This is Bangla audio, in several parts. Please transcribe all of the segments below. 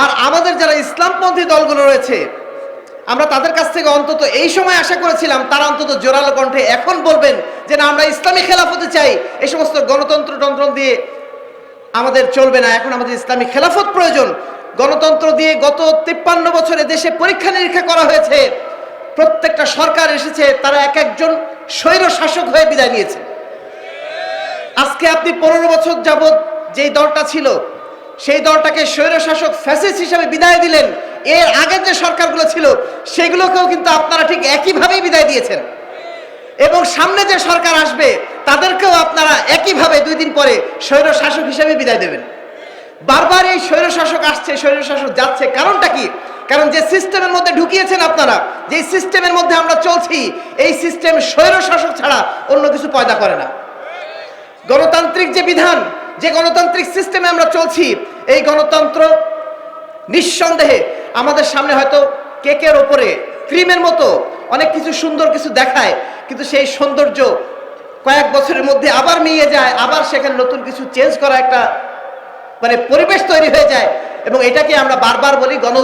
আর আমাদের যারা ইসলামপন্থী দলগুলো রয়েছে, আমরা তাদের কাছ থেকে অন্তত এই সময় আশা করেছিলাম, তারা অন্তত জোরালো কণ্ঠে এখন বলবেন যে না, আমরা ইসলামী খেলাফতে চাই। এই সমস্ত গণতন্ত্র তন্ত্র দিয়ে আমাদের চলবে না। এখন আমাদের ইসলামী খেলাফত প্রয়োজন। গণতন্ত্র দিয়ে গত তিপ্পান্ন বছরে দেশে পরীক্ষা নিরীক্ষা করা হয়েছে। প্রত্যেকটা সরকার এসেছে, তারা এক একজন স্বৈর শাসক হয়ে বিদায় নিয়েছে। আজকে আপনি পনেরো বছর যাবৎ যেই দলটা ছিল সেই দলটাকে স্বৈর শাসক ফ্যাসিস্ট হিসাবে বিদায় দিলেন। এর আগের যে সরকারগুলো ছিল, সেগুলোকেও কিন্তু আপনারা ঠিক একইভাবেই বিদায় দিয়েছেন। এবং সামনে যে সরকার আসবে, তাদেরকেও আপনারা একইভাবে দুই দিন পরে স্বৈর শাসক হিসেবে বিদায় দেবেন। বারবার এই স্বৈরশাসক আসছে, স্বৈরশাসক যাচ্ছে। কারণটা কি? কারণ যে সিস্টেমের মধ্যে ঢুকিয়েছেন আপনারা, যে সিস্টেমের মধ্যে আমরা চলছি, এই সিস্টেম স্বৈরশাসক ছাড়া অন্য কিছু পয়দা করে না। গণতান্ত্রিক যে বিধান যে গণতান্ত্রিক সিস্টেমে আমরা চলছি, এই গণতন্ত্র নিঃসন্দেহে আমাদের সামনে হয়তো কেকের ওপরে, ক্রিমের মতো অনেক কিছু সুন্দর কিছু দেখায়, কিন্তু সেই সৌন্দর্য কয়েক বছরের মধ্যে আবার মিয়ে যায়, আবার সেখানে নতুন কিছু চেঞ্জ করা একটা মানে পরিবেশ তৈরি হয়ে যায় এবং এটাকে আমরা বারবার বলি গণ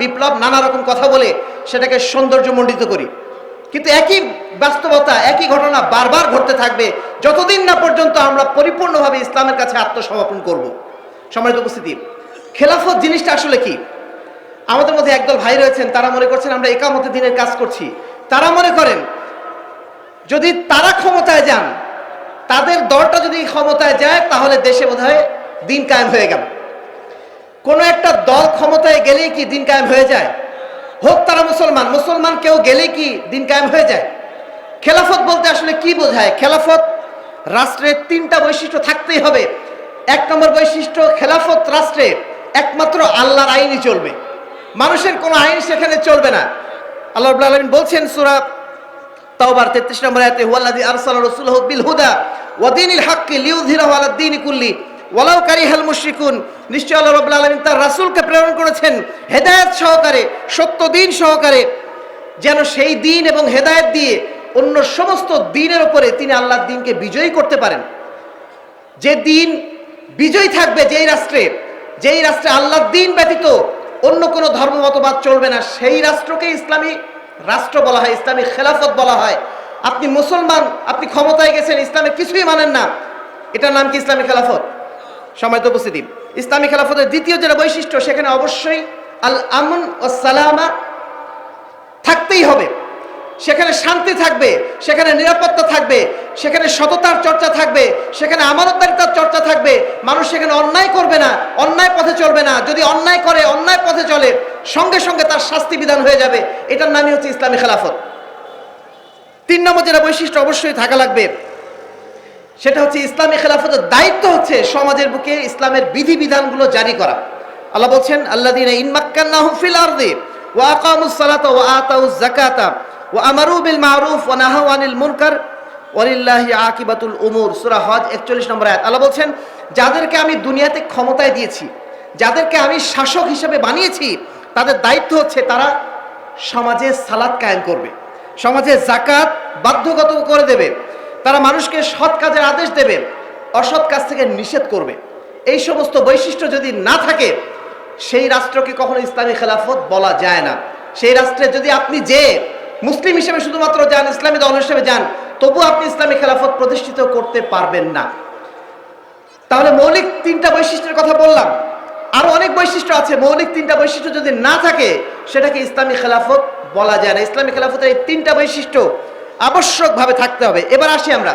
বিপ্লব, নানা রকম কথা বলে সেটাকে সৌন্দর্যমণ্ডিত করি। কিন্তু একই বাস্তবতা, একই ঘটনা বারবার ঘটতে থাকবে। যতদিন না পর্যন্ত আমরা পরিপূর্ণভাবে ইসলামের কাছে আত্মসমর্পণ করব। সম্মানিত উপস্থিতি, খেলাফত জিনিসটা আসলে কি? আমাদের মধ্যে একদল ভাই রয়েছেন, তারা মনে করছেন আমরা একামতে দিনের কাজ করছি। তারা মনে করেন, যদি তারা ক্ষমতায় যান, তাদের দলটা যদি ক্ষমতায় যায়, তাহলে দেশে বোধহয় দিন কায়েম হয়ে গেল। কোনো একটা দল ক্ষমতায় গেলেই কি দিন কায়েম হয়ে যায়? হোক তারা মুসলমান মুসলমান কেউ গেলে কি দিন কায়েম হয়ে যায়? খেলাফত বলতে আসলে কি বোঝায়? খেলাফত রাষ্ট্রের তিনটা বৈশিষ্ট্য থাকতেই হবে। এক নম্বর বৈশিষ্ট্য, খেলাফত রাষ্ট্রে একমাত্র আল্লাহর আইনই চলবে। মানুষের কোনো আইন সেখানে চলবে না। আল্লাহ আলামিন বলছেন সূরা তাওবার 33 নম্বর আয়াতে, হুয়াল্লাযী আরসালা রাসূলাহু বিল হুদা হাক্কি লিইয়ুযহিরাহু আলা দ্বীনি কুল্লি ওয়ালাউ কারিহাল মুশরিকুন, নিশ্চয় আল্লাহ রাব্বুল আলামিন তার রাসূলকে প্রেরণ করেছেন হেদায়েত সহকারে, সত্য দিন সহকারে, যেন সেই দিন এবং হেদায়েত দিয়ে অন্য সমস্ত দিনের উপরে তিনি আল্লাহর দিনকে বিজয়ী করতে পারেন। যে দিন বিজয়ী থাকবে যেই রাষ্ট্রে যেই রাষ্ট্রে আল্লাহর দিন ব্যতীত অন্য কোনো ধর্ম মতবাদ চলবে না, সেই রাষ্ট্রকে ইসলামী রাষ্ট্র বলা হয়, ইসলামী খেলাফত বলা হয়। আপনি মুসলমান, আপনি ক্ষমতায় গেছেন ইসলামের কিছুই মানেন না। এটার নাম কি ইসলামী খেলাফত? সময় তো উপস্থিতি। ইসলামী খেলাফতের দ্বিতীয় যেটা বৈশিষ্ট্য, সেখানে অবশ্যই আল আমন ও সালামা থাকতেই হবে। সেখানে শান্তি থাকবে, সেখানে নিরাপত্তা থাকবে, সেখানে সততার চর্চা থাকবে, সেখানে আমানতদারিতার চর্চা থাকবে। মানুষ সেখানে অন্যায় করবে না, অন্যায় পথে চলবে না। যদি অন্যায় করে, অন্যায় পথে চলে, সঙ্গে সঙ্গে তার শাস্তি বিধান হয়ে যাবে। এটার নামই হচ্ছে ইসলামী খেলাফত। তিন নম্বর যেটা বৈশিষ্ট্য অবশ্যই থাকা লাগবে সেটা হচ্ছে ইসলামী খেলাফতের দায়িত্ব হচ্ছে সমাজের বুকে ইসলামের বিধিবিধানগুলো জারি করা। আল্লাহ বলছেন আল্লাহ দিন সালাতা ওয়া ওয়া আমারু বিল মারুফ ওয়া নাহাউ আনিল মুনকার ওয়ালিল্লাহি আকিবাতুল উমুর। সূরা হজ 41 নম্বর বলছেন, যাদেরকে আমি দুনিয়াতে ক্ষমতায় দিয়েছি, যাদেরকে আমি শাসক হিসেবে বানিয়েছি, তাদের দায়িত্ব হচ্ছে তারা সমাজে সালাত কায়েম করবে, সমাজে জাকাত বাধ্যগত করে দেবে তারা মানুষকে সৎ কাজের আদেশ দেবে, অসৎ কাজ থেকে নিষেধ করবে। এই সমস্ত বৈশিষ্ট্য যদি না থাকে, সেই রাষ্ট্রকে কখনো ইসলামী খেলাফত বলা যায় না। সেই রাষ্ট্রে যদি আপনি যে মুসলিম হিসেবে শুধুমাত্র যান, ইসলামী দল হিসেবে যান তবু আপনি ইসলামী খেলাফত প্রতিষ্ঠিত করতে পারবেন না। তাহলে মৌলিক তিনটা বৈশিষ্ট্যের কথা বললাম। আরও অনেক বৈশিষ্ট্য আছে। মৌলিক তিনটা বৈশিষ্ট্য যদি না থাকে, সেটাকে ইসলামী খেলাফত বলা যায় না। ইসলামী খেলাফতের এই তিনটা বৈশিষ্ট্য আবশ্যকভাবে থাকতে হবে। এবার আসি আমরা।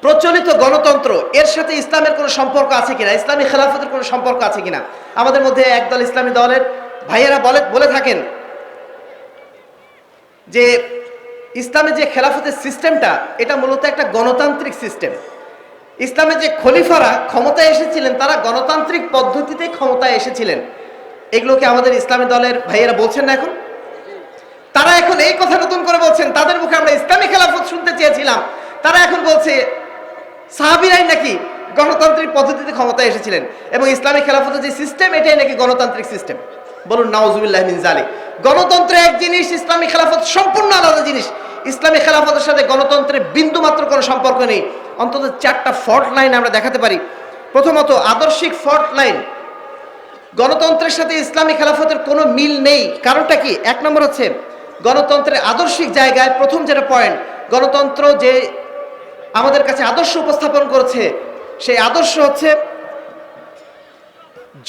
প্রচলিত গণতন্ত্র, এর সাথে ইসলামের কোনো সম্পর্ক আছে কিনা? ইসলামী খেলাফতের কোনো সম্পর্ক আছে কিনা? আমাদের মধ্যে একদল ইসলামী দলের ভাইয়েরা বলে বলে থাকেন যে, ইসলামের যে খেলাফতের সিস্টেমটা, এটা মূলত একটা গণতান্ত্রিক সিস্টেম। ইসলামের যে খলিফারা ক্ষমতায় এসেছিলেন, তারা গণতান্ত্রিক পদ্ধতিতে ক্ষমতায় এসেছিলেন। এগুলোকে আমাদের ইসলামী দলের ভাইয়েরা বলছেন না এখন। তারা এখন এই কথা নতুন করে বলছেন, তাদের মুখে আমরা ইসলামী খেলাফত শুনতে চেয়েছিলাম। তারা এখন বলছে, সাহাবিরাই নাকি গণতান্ত্রিক পদ্ধতিতে ক্ষমতায় এসেছিলেন এবং ইসলামী খেলাফতের যে সিস্টেম এটাই নাকি গণতান্ত্রিক সিস্টেম বলুন নাওজুবিল্লাহ মিন জালিক গণতন্ত্র এক জিনিস, ইসলামী খেলাফত সম্পূর্ণ আলাদা জিনিস। ইসলামী খেলাফতের সাথে গণতন্ত্রের বিন্দু মাত্র কোনো সম্পর্ক নেই। অন্তত চারটা ফল্ট লাইন আমরা দেখাতে পারি। প্রথমত, আদর্শিক ফল্ট লাইন গণতন্ত্রের সাথে ইসলামী খেলাফতের কোনো মিল নেই। কারণটা কি? এক নম্বর হচ্ছে গণতন্ত্রের আদর্শিক জায়গায় প্রথম যেটা পয়েন্ট গণতন্ত্র যে আমাদের কাছে আদর্শ উপস্থাপন করেছে, সেই আদর্শ হচ্ছে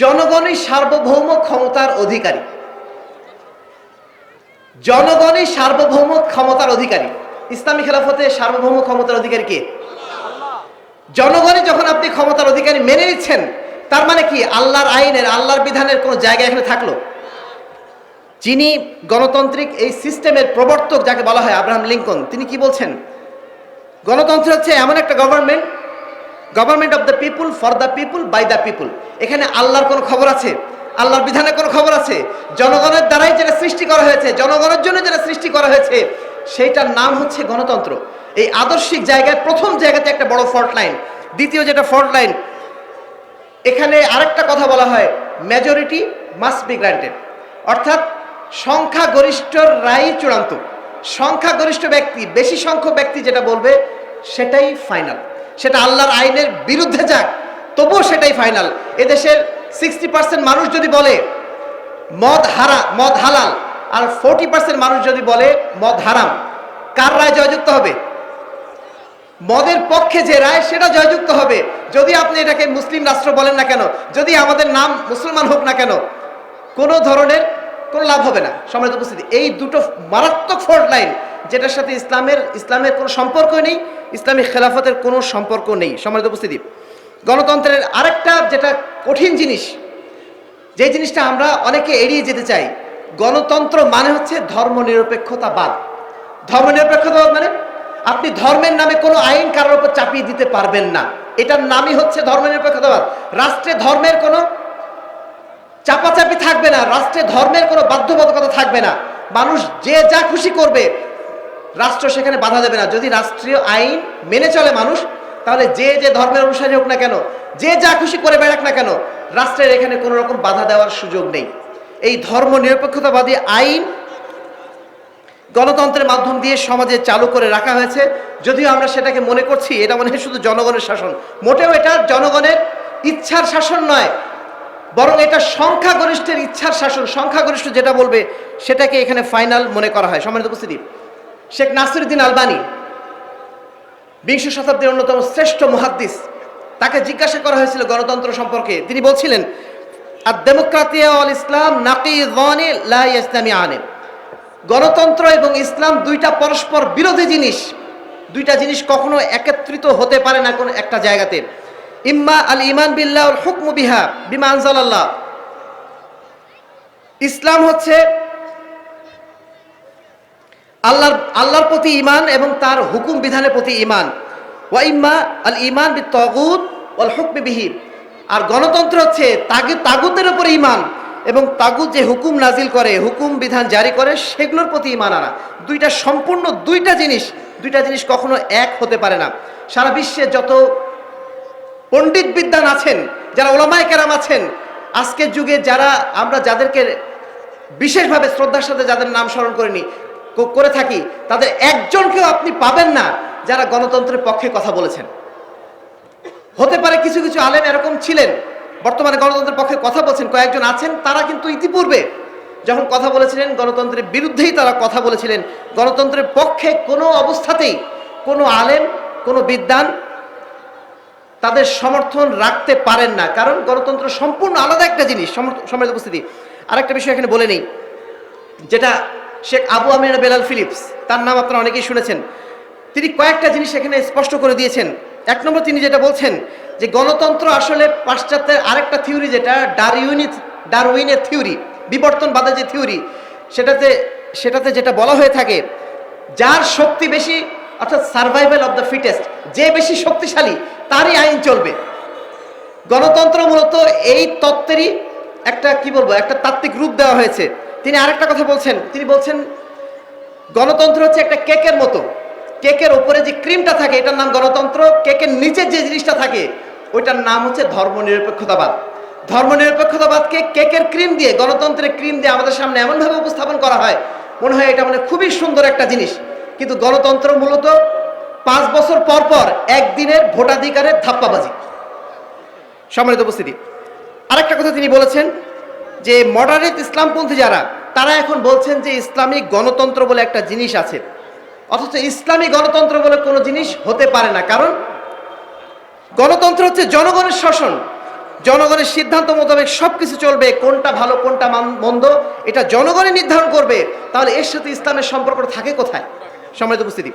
জনগণই সার্বভৌম ক্ষমতার অধিকারী। জনগণই সার্বভৌম ক্ষমতার অধিকারী। ইসলামী খেলাফতে সার্বভৌম ক্ষমতার অধিকারী কে? জনগণই যখন আপনি ক্ষমতার অধিকারী মেনে নিচ্ছেন, তার মানে কি? আল্লাহর আইনের, আল্লাহর বিধানের কোনো জায়গা এখানে থাকল? যিনি গণতান্ত্রিক এই সিস্টেমের প্রবর্তক যাকে বলা হয় আব্রাহাম লিঙ্কন, তিনি কি বলছেন? গণতন্ত্র হচ্ছে এমন একটা government government of the people for the people by the people এখানে আল্লাহর কোনো খবর আছে? আল্লাহর বিধানের কোনো খবর আছে? জনগণের দ্বারাই যেটা সৃষ্টি করা হয়েছে, জনগণের জন্য যেটা সৃষ্টি করা হয়েছে, সেইটার নাম হচ্ছে গণতন্ত্র। এই আদর্শিক জায়গায় প্রথম জায়গাতে একটা বড় ফল্ট লাইন দ্বিতীয় যেটা ফল্ট লাইন এখানে আরেকটা কথা বলা হয় মেজরিটি মাস্ট বি গ্রান্টেড অর্থাৎ সংখ্যাগরিষ্ঠর রায় চূড়ান্ত। সংখ্যাগরিষ্ঠ ব্যক্তি, বেশি সংখ্যক ব্যক্তি যেটা বলবে, সেটাই ফাইনাল সেটা আল্লাহর আইনের বিরুদ্ধে যাক, তবুও সেটাই ফাইনাল এদেশের সিক্সটি পার্সেন্ট মানুষ যদি বলে, মদ হারা, মদ হালাল, আর ফোরটি পার্সেন্ট মানুষ যদি বলে, মদ হারাম, কার রায় জয়যুক্ত হবে? মদের পক্ষে যে রায়, সেটা জয়যুক্ত হবে। যদি আপনি এটাকে মুসলিম রাষ্ট্র বলেন না কেন, যদি আমাদের নাম মুসলমান হোক না কেন, কোনো ধরনের কোনো লাভ হবে না। সম্মানিত উপস্থিতি, এই দুটো মারাত্মক ফল্ট লাইন যেটার সাথে ইসলামের ইসলামের কোনো সম্পর্ক নেই, ইসলামী খেলাফতের কোনো সম্পর্ক নেই। সম্মানিত উপস্থিতি, গণতন্ত্রের আরেকটা যেটা কঠিন জিনিস, যে জিনিসটা আমরা অনেকে এড়িয়ে যেতে চাই, গণতন্ত্র মানে হচ্ছে ধর্মনিরপেক্ষতাবাদ ধর্মনিরপেক্ষতাবাদ মানে আপনি ধর্মের নামে কোনো আইন কারোর উপর চাপিয়ে দিতে পারবেন না। এটার নামই হচ্ছে ধর্মনিরপেক্ষতাবাদ রাষ্ট্রে ধর্মের কোনো চাপাচাপি থাকবে না, রাষ্ট্রে ধর্মের কোনো বাধ্যবাধকতা থাকবে না। মানুষ যে যা খুশি করবে, রাষ্ট্র সেখানে বাধা দেবে না। যদি রাষ্ট্রীয় আইন মেনে চলে মানুষ, তাহলে যে যে ধর্মের অনুসারী হোক না কেন, যে যা খুশি করে বেড়াক না কেন, রাষ্ট্রের এখানে কোনো রকম বাধা দেওয়ার সুযোগ নেই। এই ধর্ম নিরপেক্ষতাবাদী আইন গণতন্ত্রের মাধ্যম দিয়ে সমাজে চালু করে রাখা হয়েছে। যদিও আমরা সেটাকে মনে করছি, এটা মনে হয় শুধু জনগণের শাসন। মোটেও এটা জনগণের ইচ্ছার শাসন নয় বরং এটা সংখ্যাগরিষ্ঠের ইচ্ছার শাসন। সংখ্যাগরিষ্ঠ যেটা বলবে, সেটাকে এখানে ফাইনাল মনে করা হয়। সম্মানিত উপস্থিতি, শেখ নাসিরুদ্দিন আলবানি বিংশ শতাব্দীর অন্যতম শ্রেষ্ঠ মুহাদ্দিস, তাকে জিজ্ঞাসা করা হয়েছিল গণতন্ত্র সম্পর্কে। তিনি বলছিলেন আর ডেমোক্রাতিয়া অল ইসলাম নাকি ইসলামী আনে গণতন্ত্র এবং ইসলাম দুইটা পরস্পর বিরোধী জিনিস। দুইটা জিনিস কখনো একত্রিত হতে পারে না কোনো একটা জায়গাতে। ইম্মা আল ইমান বিল্লাহ হুকমু বিহা, বিমা আনজালাল্লাহ। ইসলাম হচ্ছে আল্লাহর আল্লাহর প্রতি ইমান এবং তার হুকুম বিধানের প্রতি ইমান ওয়া ইম্মা আল ইমান বি তগুত ওয়াল হুকমি বিহি। আর গণতন্ত্র হচ্ছে তাগে, তাগুতের উপরে ইমান এবং তাগুত যে হুকুম নাজিল করে, হুকুম বিধান জারি করে, সেগুলোর প্রতি ইমান আনা। দুইটা সম্পূর্ণ দুইটা জিনিস দুইটা জিনিস কখনো এক হতে পারে না। সারা বিশ্বে যত পণ্ডিত বিদ্যান আছেন, যারা ওলামায় কেরাম আছেন আজকের যুগে যারা আমরা যাদেরকে বিশেষভাবে শ্রদ্ধার সাথে যাদের নাম স্মরণ করিনি করে থাকি, তাদের একজনকেও আপনি পাবেন না যারা গণতন্ত্রের পক্ষে কথা বলেছেন। হতে পারে কিছু কিছু আলেম এরকম ছিলেন, বর্তমানে গণতন্ত্রের পক্ষে কথা বলছেন, কয়েকজন আছেন, তারা কিন্তু ইতিপূর্বে যখন কথা বলেছিলেন, গণতন্ত্রের বিরুদ্ধেই তারা কথা বলেছিলেন, গণতন্ত্রের পক্ষে কোনো অবস্থাতেই কোনো আলেম, কোনো বিদ্যান তাদের সমর্থন রাখতে পারেন না। কারণ গণতন্ত্র সম্পূর্ণ আলাদা একটা জিনিস সম্মানিত উপস্থিতি। আরেকটা বিষয় এখানে বলে নেই, যেটা Sheikh Abu Amir Bilal Philips, তার নাম আপনারা অনেকেই শুনেছেন। তিনি কয়েকটা জিনিস এখানে স্পষ্ট করে দিয়েছেন। এক নম্বর তিনি যেটা বলছেন যে গণতন্ত্র আসলে পাশ্চাত্যের আরেকটা থিওরি, যেটা ডারউইনি, ডারউইনের থিওরি, বিবর্তনবাদের যে থিওরি, সেটাতে সেটাতে যেটা বলা হয়ে থাকে, যার শক্তি বেশি অর্থাৎ সার্ভাইভাল অফ দ্য ফিটেস্ট যে বেশি শক্তিশালী, তারই আইন চলবে। গণতন্ত্র মূলত এই তত্ত্বেরই একটা, কি বলব, একটা তাত্ত্বিক রূপ দেওয়া হয়েছে। তিনি আরেকটা কথা বলছেন, তিনি বলছেন, গণতন্ত্র হচ্ছে একটা কেকের মতো। কেকের ওপরে যে ক্রিমটা থাকে, এটার নাম গণতন্ত্র, কেকের নিচে যে জিনিসটা থাকে, ওইটার নাম হচ্ছে ধর্মনিরপেক্ষতাবাদ। ধর্মনিরপেক্ষতাবাদকে কেকের ক্রিম দিয়ে, গণতন্ত্রের ক্রিম দিয়ে আমাদের সামনে এমনভাবে উপস্থাপন করা হয়, মনে হয় এটা মানে খুবই সুন্দর একটা জিনিস। কিন্তু গণতন্ত্র মূলত পাঁচ বছর পর পর একদিনের ভোটাধিকারের ধাপ্পাবাজি। সম্মানিত উপস্থিতি, আরেকটা কথা তিনি বলেছেন যে মডারেট ইসলামপন্থী যারা, তারা এখন বলছেন যে ইসলামিক গণতন্ত্র বলে একটা জিনিস আছে। অথচ ইসলামী গণতন্ত্র বলে কোনো জিনিস হতে পারে না। কারণ গণতন্ত্র হচ্ছে জনগণের শাসন জনগণের সিদ্ধান্ত মোতাবেক সব কিছু চলবে, কোনটা ভালো, কোনটা মান- মন্দ, এটা জনগণই নির্ধারণ করবে। তাহলে এর সাথে ইসলামের সম্পর্ক থাকে কোথায়? সম্মানিত উপস্থিতি।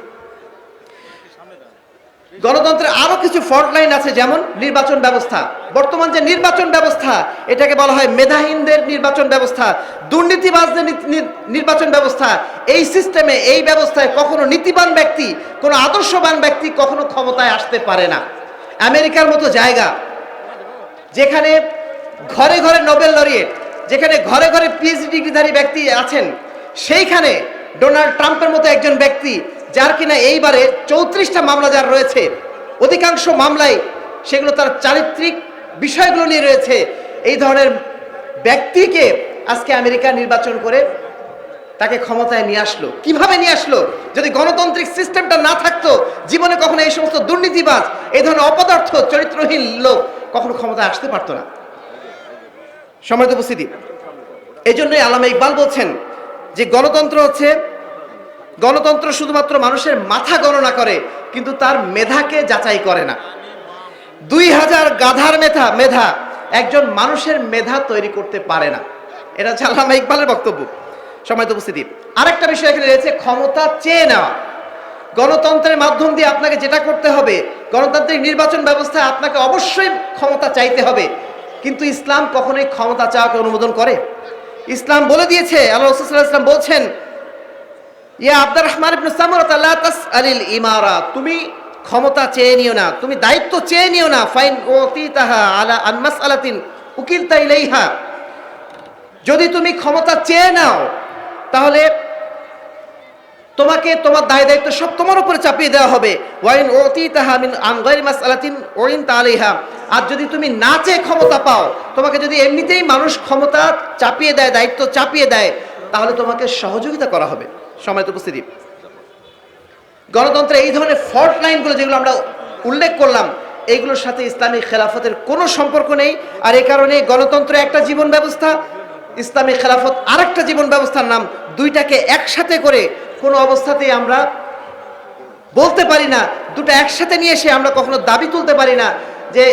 গণতন্ত্রের আরও কিছু ফল্ট লাইন আছে, যেমন নির্বাচন ব্যবস্থা। বর্তমান যে নির্বাচন ব্যবস্থা, এটাকে বলা হয় মেধাহীনদের নির্বাচন ব্যবস্থা, দুর্নীতিবাজদের নির্বাচন ব্যবস্থা। এই সিস্টেমে এই ব্যবস্থায় কখনো নীতিবান ব্যক্তি, কোনো আদর্শবান ব্যক্তি কখনো ক্ষমতায় আসতে পারে না। আমেরিকার মতো জায়গা, যেখানে ঘরে ঘরে নোবেল লরিয়েট যেখানে ঘরে ঘরে পিএইচডি ডিগ্রিধারী ব্যক্তি আছেন, সেইখানে ডোনাল্ড ট্রাম্পের মতো একজন ব্যক্তি যার কিনা এইবারে চৌত্রিশটা মামলা যার রয়েছে, অধিকাংশ মামলায় সেগুলো তার চারিত্রিক বিষয়গুলো নিয়ে রয়েছে। এই ধরনের ব্যক্তিকে আজকে আমেরিকা নির্বাচন করে তাকে ক্ষমতায় নিয়ে আসলো। কীভাবে নিয়ে আসলো? যদি গণতান্ত্রিক সিস্টেমটা না থাকতো, জীবনে কখনো এই সমস্ত দুর্নীতিবাজ, এই ধরনের অপদার্থ, চরিত্রহীন লোক কখনো ক্ষমতায় আসতে পারতো না। সম্মানিত উপস্থিতি, এই জন্যই আলামা ইকবাল বলছেন যে গণতন্ত্র হচ্ছে, গণতন্ত্র শুধুমাত্র মানুষের মাথা গণনা করে, কিন্তু তার মেধাকে যাচাই করে না। দুই হাজার গাধার মেধা মেধা, একজন মানুষের মেধা তৈরি করতে পারে না। এটা হচ্ছে ইকবালের বক্তব্য। সময়ত উপস্থিতি, আরেকটা বিষয় এখানে রয়েছে, ক্ষমতা চেয়ে নেওয়া। গণতন্ত্রের মাধ্যম দিয়ে আপনাকে যেটা করতে হবে, গণতান্ত্রিক নির্বাচন ব্যবস্থায় আপনাকে অবশ্যই ক্ষমতা চাইতে হবে। কিন্তু ইসলাম কখনোই ক্ষমতা চাওয়াকে অনুমোদন করে? ইসলাম বলে দিয়েছে, আল্লাহ রসুল্লাহ ইসলাম বলছেন, ইয়া আব্দুর রহমান ইবনে সামুরাত, লা তাসআলিল ইমারা তুমি ক্ষমতা চেয়ে নিও না, তুমি দায়িত্ব চেয়ে নিও না ফাইন ওতিতাহা আলা আনমাস আলাতিন উকিল তাইলেইহা যদি তুমি ক্ষমতা চেয়ে নাও, তাহলে তোমাকে তোমার দায় দায়িত্ব সব তোমার উপরে চাপিয়ে দেওয়া হবে। ওয়াইন ওতিতাহা মিন আন গায়রি মাসআলাতিন ওয়াইন তাআলাইহা। আর যদি তুমি না চেয়ে ক্ষমতা পাও, তোমাকে যদি এমনিতেই মানুষ ক্ষমতা চাপিয়ে দেয়, দায়িত্ব চাপিয়ে দেয়, তাহলে তোমাকে সহযোগিতা করা হবে। সময় উপস্থিতি। গণতন্ত্রে এই ধরনের ফল্ট লাইনগুলো যেগুলো আমরা উল্লেখ করলাম এইগুলোর সাথে ইসলামী খেলাফতের কোনো সম্পর্ক নেই। আর এই কারণে গণতন্ত্র একটা জীবন ব্যবস্থা, ইসলামী খেলাফত আরেকটা জীবন ব্যবস্থার নাম, দুইটাকে একসাথে করে কোনো অবস্থাতেই আমরা বলতে পারি না। দুটো একসাথে নিয়ে এসে আমরা কখনো দাবি তুলতে পারি না যে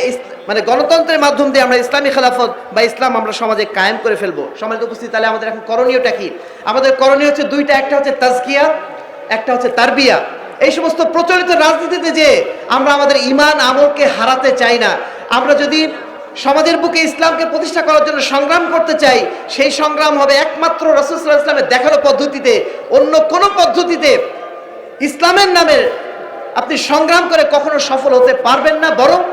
মানে গণতন্ত্রের মাধ্যম দিয়ে আমরা ইসলামী খেলাফত বা ইসলাম আমরা সমাজে কায়েম করে ফেলব। সমাজে উপস্থিত, তাহলে আমাদের এখন করণীয়টা কি? আমাদের করণীয় হচ্ছে দুইটা, একটা হচ্ছে তাজকিয়া, একটা হচ্ছে তারবিয়া। এই সমস্ত প্রচলিত রাজনীতিতে যে আমরা আমাদের ইমান আমলকে হারাতে চাই না, আমরা যদি সমাজের বুকে ইসলামকে প্রতিষ্ঠা করার জন্য সংগ্রাম করতে চাই, সেই সংগ্রাম হবে একমাত্র রসুল্লাহ ইসলামের দেখানো পদ্ধতিতে। অন্য কোনো পদ্ধতিতে ইসলামের নামে আপনি সংগ্রাম করে কখনো সফল হতে পারবেন না, বরং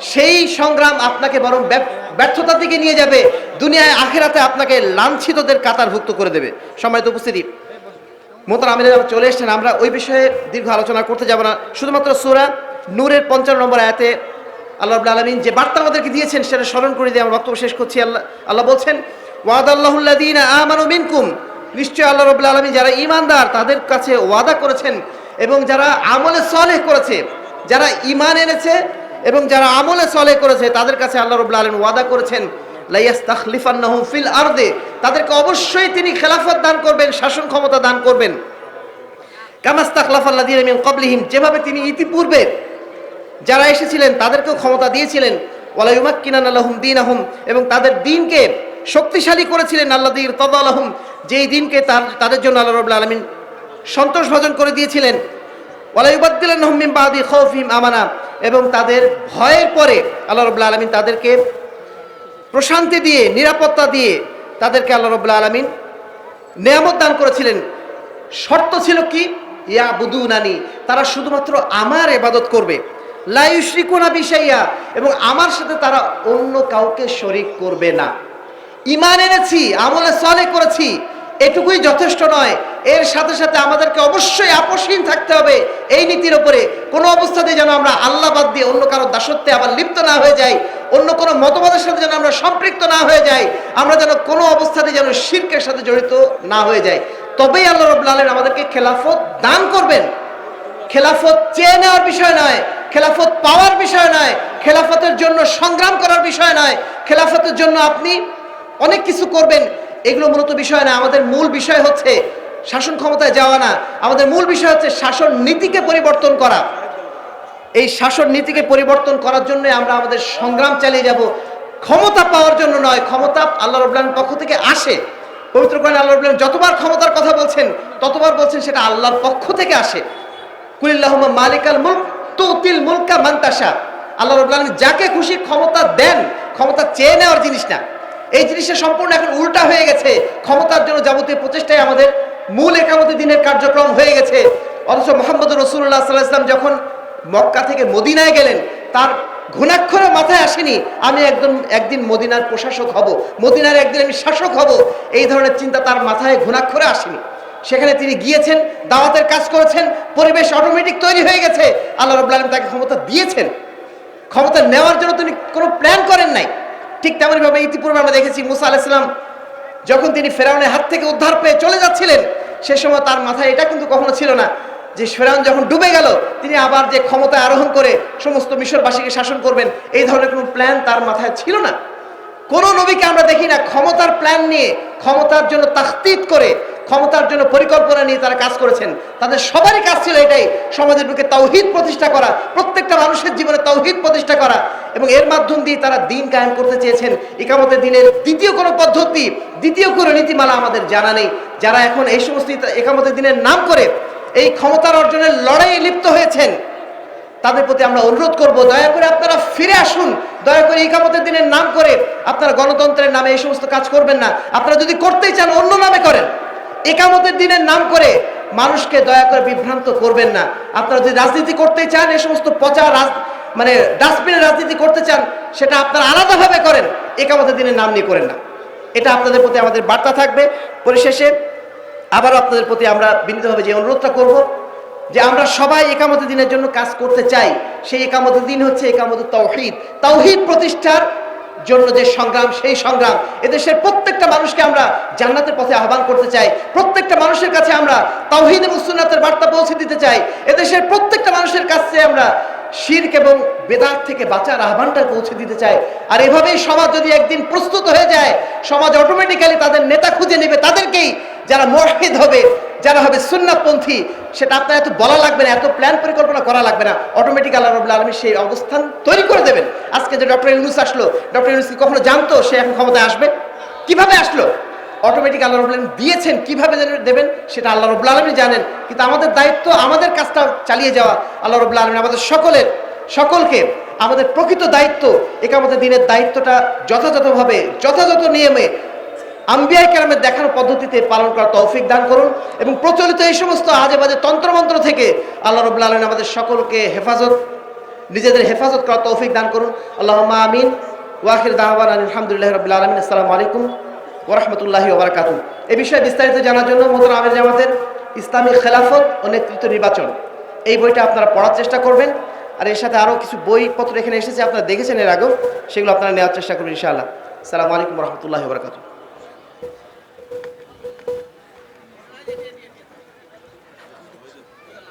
সেই সংগ্রাম আপনাকে বরং ব্যর্থ- ব্যর্থতার দিকে নিয়ে যাবে, দুনিয়ায় আখেরাতে আপনাকে লাঞ্ছিতদের কাতারভুক্ত করে দেবে। সম্মানিত উপস্থিতি মোতার আমিরা চলে এসছেন, আমরা ওই বিষয়ে দীর্ঘ আলোচনা করতে যাব না। শুধুমাত্র সুরা নূরের পঞ্চান্ন নম্বর আয়াতে আল্লাহ আলামিন যে বার্তা আমাদেরকে দিয়েছেন সেটা স্মরণ করে দিয়ে আমরা বক্তব্য শেষ করছি। আল্লাহ আল্লাহ বলছেন ওয়াদ আল্লাহুল্লাদিন আমানু মিনকুম। নিশ্চয় আল্লাহ রবুল্লা আলমী যারা ইমানদার তাদের কাছে ওয়াদা করেছেন এবং যারা আমলে সলেহ করেছে, যারা ইমান এনেছে এবং যারা আমলে সলেহ করেছে, তাদের কাছে আল্লাহ রবুল্লা আলম ওয়াদা করেছেন লাইয়াস লাইয়াস্তাখলিফান্নাহুম ফিল আরদে। তাদেরকে অবশ্যই তিনি খেলাফত দান করবেন, শাসন ক্ষমতা দান করবেন। কামাস্তাখলাফাল্লাদিন মিন কবলিহিম যেভাবে তিনি ইতিপূর্বে যারা এসেছিলেন, তাদেরকেও ক্ষমতা দিয়েছিলেন। ওয়ালাইমাক্কিনান আল্লাহুম দিন আহম এবং তাদের দিনকে শক্তিশালী করেছিলেন আল্লাদির তদালহুম যেই দিনকে তার, তাদের জন্য আল্লাহ রবুল্লা আলমিন সন্তোষ ভজন করে দিয়েছিলেন। ওয়ালাইবাদ্দিলান মিন বাদি খৌফিম আমানা এবং তাদের ভয়ের পরে আল্লাহ রবুল্লা আলমিন তাদেরকে প্রশান্তি দিয়ে, নিরাপত্তা দিয়ে তাদেরকে আল্লাহ রবুল্লা আলমিন নেয়ামত দান করেছিলেন। শর্ত ছিল কি? ইয়া বুদু নানি তারা শুধুমাত্র আমার এবাদত করবে। লাইশ্রিকুনা বিষাইয়া এবং আমার সাথে তারা অন্য কাউকে শরিক করবে না। ইমান এনেছি, আমলে সলে করেছি, এটুকুই যথেষ্ট নয়। এর সাথে সাথে আমাদেরকে অবশ্যই আপসহীন থাকতে হবে। এই নীতির ওপরে কোনো অবস্থাতে যেন আমরা আল্লাহ বাদ দিয়ে অন্য কারও দাসত্বে আবার লিপ্ত না হয়ে যাই, অন্য কোনো মতবাদের সাথে যেন আমরা সম্পৃক্ত না হয়ে যাই, আমরা যেন কোনো অবস্থাতে যেন শির্কের সাথে জড়িত না হয়ে যাই। তবেই আল্লাহ আলম আমাদেরকে খেলাফত দান করবেন। খেলাফত চেয়ে নেওয়ার বিষয় নয় খেলাফত পাওয়ার বিষয় নয়, খেলাফতের জন্য সংগ্রাম করার বিষয় নয়। খেলাফতের জন্য আপনি অনেক কিছু করবেন, এগুলো মূলত বিষয় না। আমাদের মূল বিষয় হচ্ছে শাসন ক্ষমতায় যাওয়া না। আমাদের মূল বিষয় হচ্ছে শাসন নীতিকে পরিবর্তন করা। এই শাসন নীতিকে পরিবর্তন করার জন্য আমরা আমাদের সংগ্রাম চালিয়ে যাব। ক্ষমতা পাওয়ার জন্য নয়, ক্ষমতা আল্লাহ রবুল্লাহর পক্ষ থেকে আসে। পবিত্র কোরআনে আল্লাহ রবুল্লাহ যতবার ক্ষমতার কথা বলছেন, ততবার বলছেন সেটা আল্লাহর পক্ষ থেকে আসে। কুলিল্লাহমা মালিকাল মুলক তুতিল মুলকা মান্তাসা আল্লাহ রবুল্লাহ যাকে খুশি ক্ষমতা দেন, ক্ষমতা চেয়ে নেওয়ার জিনিস না। এই জিনিসটা সম্পূর্ণ এখন উল্টা হয়ে গেছে। ক্ষমতার জন্য যাবতীয় প্রচেষ্টায় আমাদের মূল একামতি দিনের কার্যক্রম হয়ে গেছে। অথচ মোহাম্মদ রসুল্লাহ সাল্লাহ ইসলাম যখন মক্কা থেকে মদিনায় গেলেন, তার ঘুণাক্ষরে মাথায় আসেনি, আমি একদম, একদিন মদিনার প্রশাসক হব, মদিনার একদিন আমি শাসক হব। এই ধরনের চিন্তা তার মাথায় ঘুণাক্ষরে আসেনি। সেখানে তিনি গিয়েছেন, দাওয়াতের কাজ করেছেন, পরিবেশ অটোমেটিক তৈরি হয়ে গেছে। আল্লাহ রবুল্লা আলম তাকে ক্ষমতা দিয়েছেন। ক্ষমতা নেওয়ার জন্য তিনি কোনো প্ল্যান করেন নাই। ঠিক তেমনইভাবে ইতিপূর্বে আমরা দেখেছি মুসা আলাইসালাম যখন তিনি ফেরাউনের হাত থেকে উদ্ধার পেয়ে চলে যাচ্ছিলেন, সে সময় তার মাথায় এটা কিন্তু কখনো ছিল না যে ফেরাউন যখন ডুবে গেল, তিনি আবার যে ক্ষমতা আরোহণ করে সমস্ত মিশরবাসীকে শাসন করবেন, এই ধরনের কোনো প্ল্যান তার মাথায় ছিল না। কোনো নবীকে আমরা দেখি না, ক্ষমতার প্ল্যান নিয়ে, ক্ষমতার জন্য তাখতিত করে, ক্ষমতার জন্য পরিকল্পনা নিয়ে তারা কাজ করেছেন। তাদের সবারই কাজ ছিল এটাই, সমাজের বুকে তাওহিদ প্রতিষ্ঠা করা, প্রত্যেকটা মানুষের জীবনে তাওহিদ প্রতিষ্ঠা করা এবং এর মাধ্যম দিয়ে তারা দিন কায়েম করতে চেয়েছেন। একামতের দিনের দ্বিতীয় কোনো পদ্ধতি, দ্বিতীয় কোনো নীতিমালা আমাদের জানা নেই। যারা এখন এই সমস্ত একামতের দিনের নাম করে এই ক্ষমতার অর্জনের লড়াইয়ে লিপ্ত হয়েছেন, তাদের প্রতি আমরা অনুরোধ করব, দয়া করে আপনারা ফিরে আসুন দয়া করে ইকামতের দিনের নাম করে আপনারা গণতন্ত্রের নামে এই সমস্ত কাজ করবেন না। আপনারা যদি করতেই চান, অন্য নামে করেন। একামতের দিনের নাম করে মানুষকে দয়া করে বিভ্রান্ত করবেন না। আপনারা যদি রাজনীতি করতে চান, এই সমস্ত পচা মানে ডাস্টবিনের রাজনীতি করতে চান, সেটা আপনারা আলাদাভাবে করেন। একামতের দিনের নাম নিয়ে করেন না। এটা আপনাদের প্রতি আমাদের বার্তা থাকবে। পরিশেষে আবারও আপনাদের প্রতি আমরা বিনীতভাবে যে অনুরোধটা করব যে আমরা সবাই একামত দিনের জন্য কাজ করতে চাই। সেই একামত দিন হচ্ছে একামত তৌহিদ। তৌহিদ প্রতিষ্ঠার জন্য যে সংগ্রাম, সেই সংগ্রাম। এদেশের প্রত্যেকটা মানুষকে আমরা জান্নাতের পথে আহ্বান করতে চাই। প্রত্যেকটা মানুষের কাছে আমরা তাওহিদ এবং সুন্নাতের বার্তা পৌঁছে দিতে চাই। এদেশের প্রত্যেকটা মানুষের কাছে আমরা শির্ক এবং বেদাত থেকে বাঁচার আহ্বানটা পৌঁছে দিতে চাই। আর এভাবেই সমাজ যদি একদিন প্রস্তুত হয়ে যায়, সমাজ অটোমেটিক্যালি তাদের নেতা খুঁজে নেবে। তাদেরকেই যারা মহিদ হবে যারা হবে সুন্নাতপন্থী, সেটা আপনার এত বলা লাগবে না, এত প্ল্যান পরিকল্পনা করা লাগবে না অটোমেটিক আল্লাহ রবুল্লা আলমী সেই অবস্থান তৈরি করে দেবেন। আজকে যে ডক্টর ইউনুস আসলো, ডক্টর ইউনুস কি কখনো জানতো সে এখন ক্ষমতায় আসবে? কীভাবে আসলো? অটোমেটিক আল্লাহ রবুল্লা আলমী দিয়েছেন, কীভাবে দেবেন, সেটা আল্লাহ রবুল্লা আলমী জানেন। কিন্তু আমাদের দায়িত্ব, আমাদের কাজটা চালিয়ে যাওয়া, আল্লাহ রবুল্লা আলমী আমাদের সকলের, সকলকে আমাদের প্রকৃত দায়িত্ব একামতের দিনের দায়িত্বটা যথাযথভাবে, যথাযথ নিয়মে আম্বিয়াই কেরামের দেখানো পদ্ধতিতে পালন করার তৌফিক দান করুন এবং প্রচলিত এই সমস্ত আজে বাজে তন্ত্রমন্ত্র থেকে আল্লাহ রবুল্লা আলমিন আমাদের সকলকে হেফাজত, নিজেদের হেফাজত করার তৌফিক দান করুন। আল্লাহ আমিন। ওয়াহির দাহবান আলহামদুলিল্লাহ রবিল্লা আলমিন। আসসালামু আলাইকুম ওরহমতুল্লাহি ওবরাকাতু এই বিষয়ে বিস্তারিত জানার জন্য মোদর আমির জামাতের ইসলামী খেলাফত ও নেতৃত্ব নির্বাচন। এই বইটা আপনারা পড়ার চেষ্টা করবেন। আর এর সাথে আরও কিছু বইপত্র এখানে এসেছে, আপনারা দেখেছেন এর আগেও। সেগুলো আপনারা নেওয়ার চেষ্টা করবেন ইনশাআল্লাহ। সালামু আলাইকুম রহমতুল্লাহ বরকাতু